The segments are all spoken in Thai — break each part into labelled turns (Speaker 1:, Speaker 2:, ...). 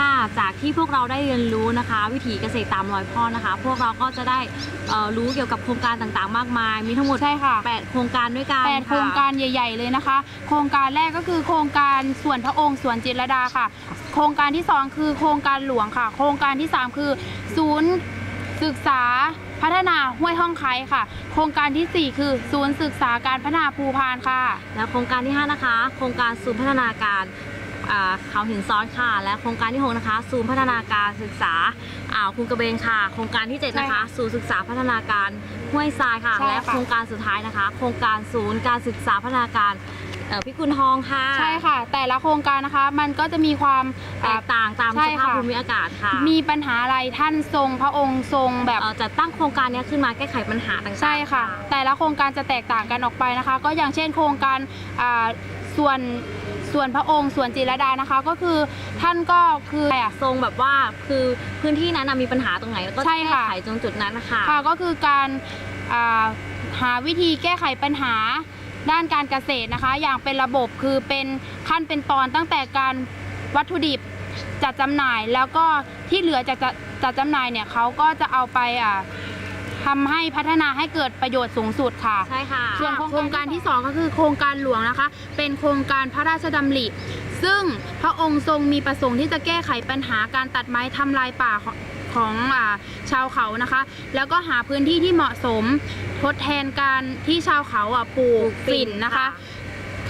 Speaker 1: ค่ะจากที่พวกเราได้เรียนรู้นะคะ วิถีเกษตรตามรอยพ่อนะคะ พวกเราก็จะได้เอ่อรู้เกี่ยวกับโครงการต่างๆ มากมาย มีทั้งหมด
Speaker 2: ใช่ค่ะ
Speaker 1: 8โครงการด้วยกัน
Speaker 2: แปดโครงการใหญ่ ๆ เลยนะคะ โครงการแรกก็คือโครงการส่วนพระองค์สวนจิตรลดาค่ะ โครงการที่สองคือโครงการหลวงค่ะ โครงการที่สามคือศูนย์ศึกษาพัฒนาห้วยห้องไคค่ะ โครงการที่สี่คือศูนย์ศึกษาการพัฒนาภูพานค่ะ
Speaker 1: และโครงการที่5นะคะ โครงการศูนย์พัฒนาการอ่า เขาหินซ้อนค่ะ และโครงการที่ 6 นะคะศูนย์พัฒนาการศึกษาอ่าวคุงกระเบนค่ะ โครงการที่ 7 นะ
Speaker 2: ใช่
Speaker 1: คะ
Speaker 2: ค่ะ
Speaker 1: ศูนย์ศึกษาพัฒนาการห้วยทรายค่ะ
Speaker 2: ใช่ค่ะ
Speaker 1: และโครงการสุดท้ายนะคะ โครงการศูนย์การศึกษาพัฒนาการเอ่อพิกุลทองค่ะ
Speaker 2: ใช่ค่ะ แต่ละโครงการนะคะมันก็จะมีความ
Speaker 1: แตกต่างตาม
Speaker 2: ใช่
Speaker 1: สภาพ
Speaker 2: ค่ะ
Speaker 1: ภูมิอากาศค่ะ
Speaker 2: มีปัญหาอะไรท่านทรงพระองค์ทรงแบบ
Speaker 1: เอ่อจัดตั้งโครงการเนี้ยขึ้นมาแก้ไขปัญหาต่างๆ
Speaker 2: ใช่ค่ะ แต่ละโครงการจะแตกต่างกันออกไปนะคะ ก็อย่างเช่นโครงการอ่าส่วน ส่วนพระองค์ส่วนจิรดานะคะ ก็คือท่านก็คืออะไรอะ
Speaker 1: ทรงแบบว่าคือพื้นที่นั้นนะมีปัญหาตรงไหนแล้วก็
Speaker 2: ใช่
Speaker 1: แก้
Speaker 2: ค่ะ
Speaker 1: ไขตรงจุดนั้นนะคะ
Speaker 2: ค่ะก็คือการอ่าหาวิธีแก้ไขปัญหาด้านการเกษตรนะคะ อย่างเป็นระบบคือเป็นขั้นเป็นตอนตั้งแต่การวัตถุดิบจัดจำหน่ายแล้วก็ที่เหลือจากจะจัดจำหน่ายเนี่ยเขาก็จะเอาไปอ่า ทำให้พัฒนาให้เกิดประโยชน์สูงสุดค่ะ
Speaker 1: ใช่ค่ะ
Speaker 2: ส่วนโครงการที่ 2 ก็คือโครงการหลวงนะคะ เป็นโครงการพระราชดำริ ซึ่งพระองค์ทรงมีประสงค์ที่จะแก้ไขปัญหาการตัดไม้ทำลายป่าของของอาชาวเขานะคะ แล้วก็หาพื้นที่ที่เหมาะสมทดแทนการที่ชาวเขาอะปลูกฝิ่นนะคะ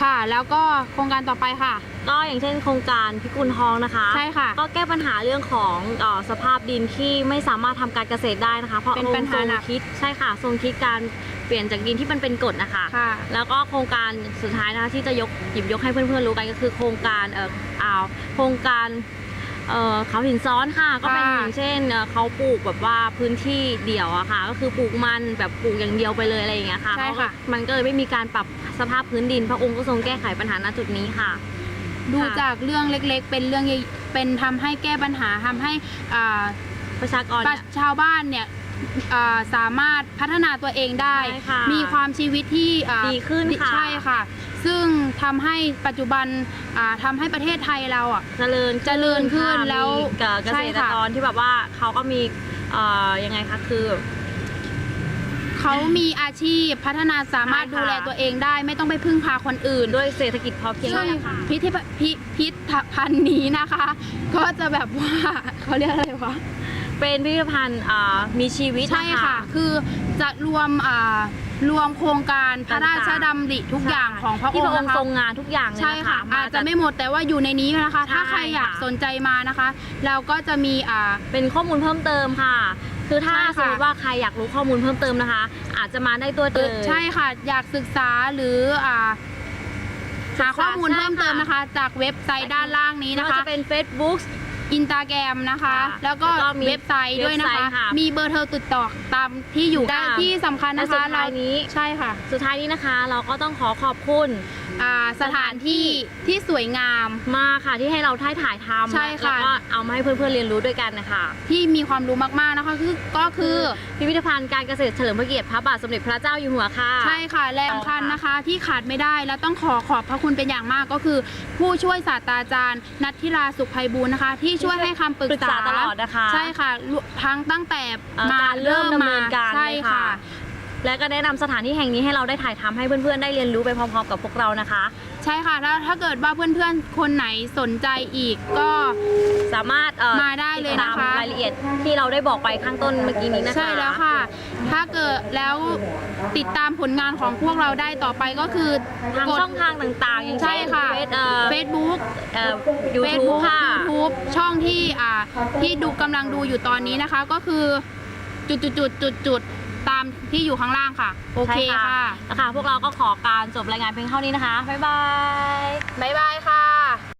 Speaker 2: ค่ะ แล้วก็โครงการต่อไปค่ะ
Speaker 1: ก็อย่างเช่นโครงการพิกุลทองนะคะ
Speaker 2: ใช่ค่ะ
Speaker 1: ก็แก้ปัญหาเรื่องของเออสภาพดินที่ไม่สามารถทำการเกษตรได้นะคะ เพราะ
Speaker 2: เป็นปัญหา
Speaker 1: ทรง
Speaker 2: หนัก
Speaker 1: คิดใช่ค่ะทรงคิดการเปลี่ยนจากดินที่มันเป็นกรดนะคะ
Speaker 2: ค่ะ
Speaker 1: แล้วก็โครงการสุดท้ายนะคะที่จะยกหยิบยกให้เพื่อนๆรู้กันก็คือโครงการเอ่ออ่าวโครงการเอ่อเขาหินซ้อนค่ะ ก็เป็น
Speaker 2: ค่ะ
Speaker 1: อย่างเช่นเอ่อเขาปลูกแบบว่าพื้นที่เดี่ยวอะค่ะ ก็คือปลูกมันแบบปลูกอย่างเดียวไปเลยอะไรอย่างเงี้ยค่ะ
Speaker 2: ใช่ค่ะ
Speaker 1: เขาก็มันก็เลยไม่มีการปรับสภาพพื้นดินพระองค์ก็ทรงแก้ไขปัญหาณจุดนี้ค่ะ
Speaker 2: ดู
Speaker 1: ค่ะ
Speaker 2: จากเรื่องเล็กๆ เป็นเรื่องใหญ่เป็นทำให้แก้ปัญหาทำให้อ่า
Speaker 1: ประชากร
Speaker 2: ประ
Speaker 1: เนี่ย
Speaker 2: ชาวบ้านเนี่ยอ่าสามารถพัฒนาตัวเองได้
Speaker 1: ใช่ค่ะ
Speaker 2: มีความชีวิตที่อ่า
Speaker 1: ดีขึ้นค่ะ
Speaker 2: ใช่ค่ะ ซึ่งทำให้ปัจจุบันอ่าทำให้ประเทศไทยเราอะ
Speaker 1: เจริญ
Speaker 2: เจริญขึ้น
Speaker 1: ค่ะ
Speaker 2: แล้ว
Speaker 1: มีเอ่อเก
Speaker 2: ใช่
Speaker 1: ษตร
Speaker 2: ค่ะ
Speaker 1: กรที่แบบว่าเขาก็มีเอ่อยังไงคะคือ
Speaker 2: เขามีอาชีพพัฒนาสามารถ
Speaker 1: ใช่ค่ะ
Speaker 2: ดูแลตัวเองได้ ไม่ต้องไปพึ่งพาคนอื่น
Speaker 1: ด้วยเศรษฐกิจพอเพียง
Speaker 2: ใช่
Speaker 1: นี่แหละ
Speaker 2: ค่ะ พิพิธพิพิธภัณฑ์นี้นะคะ ก็จะแบบว่าเขาเรียกอะไรวะ
Speaker 1: เป็นพิพิธภัณฑ์อ่ามีชีวิต
Speaker 2: ใช่
Speaker 1: น
Speaker 2: ค่ะ คือจะรวมอ่ารวมโครงการพระราชดำริทุกอย่างของพระอ
Speaker 1: ที่
Speaker 2: ง
Speaker 1: พ
Speaker 2: ค์
Speaker 1: ระอง
Speaker 2: นะ
Speaker 1: ค์
Speaker 2: คะ
Speaker 1: ทรงงานทุกอย่างเลย
Speaker 2: ใช่
Speaker 1: นะ
Speaker 2: ค่ะ
Speaker 1: คะ
Speaker 2: อาจจะไม่หมดแต่ว่าอยู่ในนี้นะคะ
Speaker 1: ใช่
Speaker 2: ถ้าใครอยาก
Speaker 1: ค่ะ
Speaker 2: สนใจมานะคะ เราก็จะมีอ่า
Speaker 1: เป็นข้อมูลเพิ่มเติมค่ะ คือถ้า
Speaker 2: ใช่
Speaker 1: ส
Speaker 2: ค่ะ
Speaker 1: มมติว่าใครอยากรู้ข้อมูลเพิ่มเติมนะคะ อาจจะมาได้ตัวเดิม
Speaker 2: ใช่ค่ะ อยากศึกษาหรืออ่า
Speaker 1: ศึ
Speaker 2: หาก
Speaker 1: ษา
Speaker 2: ข้อมูล
Speaker 1: ใช่
Speaker 2: เพิ่มเติม
Speaker 1: ค่ะ
Speaker 2: นะคะ จากเว็บไซต์ด้านล่างนี้
Speaker 1: ไม่
Speaker 2: นะ
Speaker 1: ว่า
Speaker 2: คะ
Speaker 1: จะเป็น Facebook
Speaker 2: อินตาแกรมนะคะ
Speaker 1: ค่ะ
Speaker 2: แล้วก็
Speaker 1: แล้วก็มี
Speaker 2: เว็บไซต์ด้วยนะ
Speaker 1: เว็บไซ
Speaker 2: คะ
Speaker 1: ต์ค่ะ
Speaker 2: มีเบอร์โทรติดต่อตามที่อยู่
Speaker 1: ค่ะ
Speaker 2: ได้ที่สำคัญ
Speaker 1: และ
Speaker 2: นะ
Speaker 1: สุ
Speaker 2: คะ
Speaker 1: ดท้ายนี้
Speaker 2: ใช่ค่ะ
Speaker 1: สุดท้ายนี้นะคะ เราก็ต้องขอขอบคุณ
Speaker 2: อ่าสถานที่ที่สวยงาม
Speaker 1: มากค่ะที่ให้เราได้ถ่ายทำ
Speaker 2: ใช่ค่ะ
Speaker 1: แล้วก็เอามาให้เพื่อนๆเรียนรู้ด้วยกันนะคะ
Speaker 2: ที่มีความรู้มากๆนะคะคือก็คือ
Speaker 1: พิพิธภัณฑ์การเกษตรเฉลิมพระเกียรติพระบาทสมเด็จพระเจ้าอยู่หัวค่ะ
Speaker 2: ใช่ค่ะและสำคัญนะคะ ที่ขาดไม่ได้และต้องขอขอบพระคุณเป็นอย่างมากก็คือ ผู้ช่วยศาสตราจารย์ นัทธิราสุขไพบูลย์นะคะ ที่ช่วยให้คำปรึก
Speaker 1: ปรึก
Speaker 2: ษา
Speaker 1: ษาตลอดนะคะ
Speaker 2: ใช่ค่ะทั้งตั้งแต่
Speaker 1: เอ่อ
Speaker 2: มา
Speaker 1: การเริ่มดำเนินการ
Speaker 2: ใช่
Speaker 1: เลย
Speaker 2: ค่ะ
Speaker 1: และก็แนะนำสถานที่แห่งนี้ให้เราได้ถ่ายทำให้เพื่อนๆ ได้เรียนรู้ไปพร้อมๆกับพวกเรานะคะ
Speaker 2: ใช่ค่ะแล้วถ้าเกิดว่าเพื่อนๆ คนไหนสนใจอีกก็
Speaker 1: สามารถเอ่อ
Speaker 2: มาได้เลยนะคะ
Speaker 1: ติดตามรายละเอียดที่เราได้บอกไปข้างต้นเมื่อกี้นี้นะคะ
Speaker 2: ใช่แล้วค่ะ ถ้าเกิดแล้วติดตามผลงานของพวกเราได้ต่อไปก็คือ
Speaker 1: ทาง
Speaker 2: กด
Speaker 1: ช่องทางต่างๆ อย่าง
Speaker 2: ใช่
Speaker 1: เช่น
Speaker 2: ค่ะ
Speaker 1: เฟซเอ่อ
Speaker 2: Facebook
Speaker 1: เอ่อยูทูบ
Speaker 2: Facebook
Speaker 1: ค่ะ
Speaker 2: YouTube ช่องที่อ่าที่ดูกำลังดูอยู่ตอนนี้นะคะก็คือจุดจุดจุดจุดจุด ตามที่อยู่ข้างล่างค่ะ โอเค
Speaker 1: ใช่
Speaker 2: ค่ะ
Speaker 1: นะคะพวกเราก็ขอการจบรายงานเพียงเท่านี้นะคะ บ๊ายบาย
Speaker 2: บ๊ายบายค่ะ